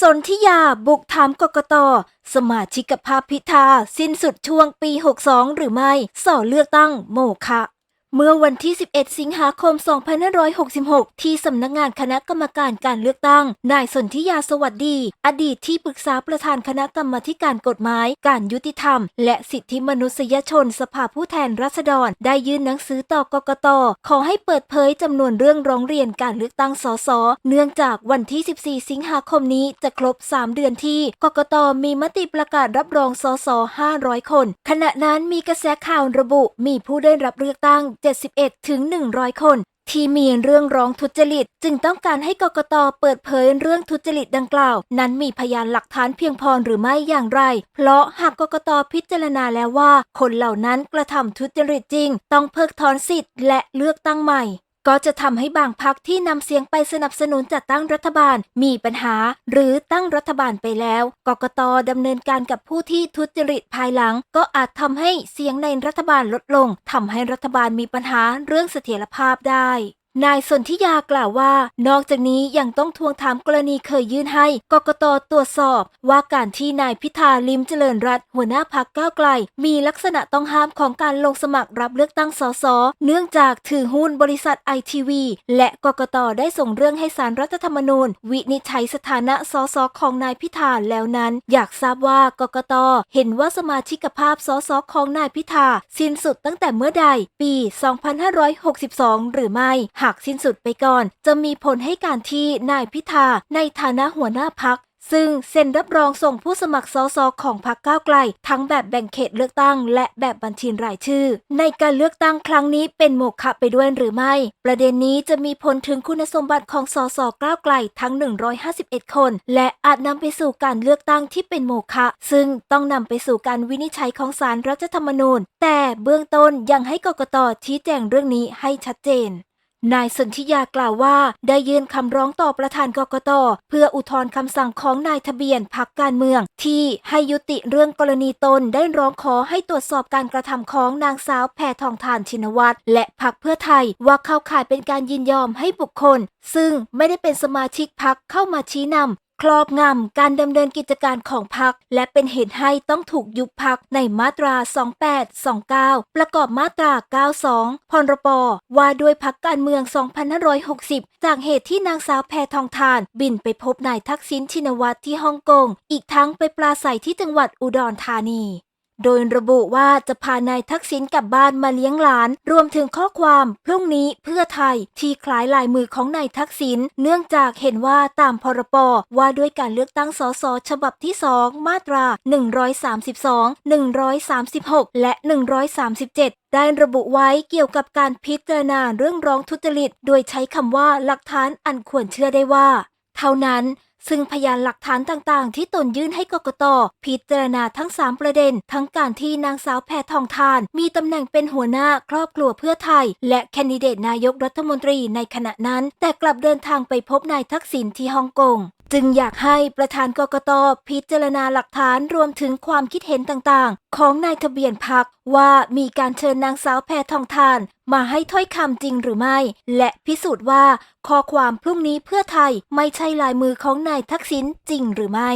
สนธิยาบุกถามกกต สมาชิกภาพพิธา สิ้นสุดช่วงปี 62 หรือไม่ สอเลือกตั้งโมคะ เมื่อวันที่ 11 สิงหาคม 2566 ที่สำนักงานคณะกรรมการการเลือกตั้ง นายสนธิยาสวัสดี อดีตที่ปรึกษาประธานคณะกรรมการกฎหมาย การยุติธรรม และสิทธิมนุษยชนสภาผู้แทนราษฎร ได้ยื่นหนังสือต่อกกต ขอให้เปิดเผยจำนวนเรื่องร้องเรียนการเลือกตั้งสส เนื่องจากวันที่ 14 สิงหาคมนี้จะครบ 3 เดือนที่กกต มีมติประกาศรับรองสส 500 คน ขณะนั้นมีกระแสข่าวระบุมีผู้ได้รับเลือกตั้ง71 ถึง 100 คน ที่มีเรื่องร้องทุจริต จึงต้องการให้กกตเปิดเผยเรื่องทุจริตดังกล่าว นั้นมีพยานหลักฐานเพียงพอหรือไม่อย่างไร เพราะหากกกตพิจารณาแล้วว่า คนเหล่านั้นกระทำทุจริตจริง ต้องเพิกถอนสิทธิ์และเลือกตั้งใหม่ ก็จะทำให้บางพักที่นำเสียงไปสนับสนุนจัดตั้งรัฐบาลมีปัญหา หรือตั้งรัฐบาลไปแล้ว กกตดำเนินการกับผู้ที่ทุจริตภายหลัง ก็อาจทำให้เสียงในรัฐบาลลดลงทำให้รัฐบาลมีปัญหาเรื่องเสถียรภาพได้นายสนธิยากล่าวว่า นอกจากนี้ยังต้องทวงถามกรณีเคยยื่นให้กกตตรวจสอบ ว่าการที่นายพิธาลิมเจริญรัตหัวหน้าพักก้าวไกล มีลักษณะต้องห้ามของการลงสมัครรับเลือกตั้งสสเนื่องจากถือหุ้นบริษัทไอทีวีและกกตได้ส่งเรื่องให้สารรัฐธรรมนูญ วินิจฉัยสถานะสสของนายพิธาแล้วนั้น อยากทราบว่ากกตเห็นว่าสมาชิกภาพสสของนายพิธาสิ้นสุดตั้งแต่เมื่อใดปี 2562 หรือไม่หากสิ้นสุดไปก่อน จะมีผลให้การที่นายพิธาในฐานะหัวหน้าพักซึ่งเซ็นรับรองส่งผู้สมัครสสของพรรคก้าวไกล ทั้งแบบแบ่งเขตเลือกตั้ง และแบบบัญชีรายชื่อ ในการเลือกตั้งครั้งนี้เป็นโมฆะไปด้วยหรือไม่ ประเด็นนี้จะมีผลถึงคุณสมบัติของสสก้าวไกลทั้ง 151 คน และอาจนำไปสู่การเลือกตั้งที่เป็นโมฆะซึ่งต้องนำไปสู่การวินิจฉัยของศาลรัฐธรรมนูญ แต่เบื้องต้นยังให้กกตชี้แจงเรื่องนี้ให้ชัดเจน นายสนธิยากล่าวว่าได้ยื่นคำร้องต่อประธานกกตเพื่ออุทธรณ์คำสั่งของนายทะเบียนพักการเมือง ที่ให้ยุติเรื่องกรณีตนได้ร้องขอให้ตรวจสอบการกระทำของนางสาวแพทองทานชินวัตรและพักเพื่อไทยว่าเข้าข่ายเป็นการยินยอมให้บุคคล ซึ่งไม่ได้เป็นสมาชิกพักเข้ามาชี้นำ ครอบงำการดำเนินกิจการของพรรคและเป็นเหตุให้ต้องถูกยุบพรรคในมาตรา 28 29 ประกอบมาตรา 92 พรปว่าด้วยพรรคการเมือง 2560 จากเหตุที่นางสาวแพทองทาน บินไปพบนายทักษิณชินวัตรที่ฮ่องกง อีกทั้งไปปราศัยที่จังหวัดอุดรธานี โดยระบุว่าจะพานายทักษิณกลับบ้านมาเลี้ยงหลาน รวมถึงข้อความพรุ่งนี้เพื่อไทยที่คล้ายลายมือของนายทักษิณเนื่องจากเห็นว่าตามพรปว่าด้วยการเลือกตั้งสสฉบับที่ 2 มาตรา 132 136 และ 137ได้ระบุไว้เกี่ยวกับการพิจารณาเรื่องร้องทุจริต โดยใช้คำว่าหลักฐานอันควรเชื่อได้ว่า เท่านั้น ซึ่งพยานหลักฐานต่างๆ ที่ตนยื่นให้กกตพิจารณาทั้ง 3 ประเด็น ทั้งการที่นางสาวแพทองทาน มีตำแหน่งเป็นหัวหน้าครอบครัวเพื่อไทย และแคนดิเดตนายกรัฐมนตรีในขณะนั้น แต่กลับเดินทางไปพบนายทักษิณที่ฮ่องกง จึงอยากให้ประธานกกตพิจารณาหลักฐานรวมถึงความคิดเห็นต่างๆ ของนายทะเบียนพักว่ามีการเชิญนางสาวแพทองทาน มาให้ถ้อยคำจริงหรือไม่ และพิสูจน์ว่าข้อความพรุ่งนี้เพื่อไทยไม่ใช่ลายมือของนายทักษิณจริงหรือไม่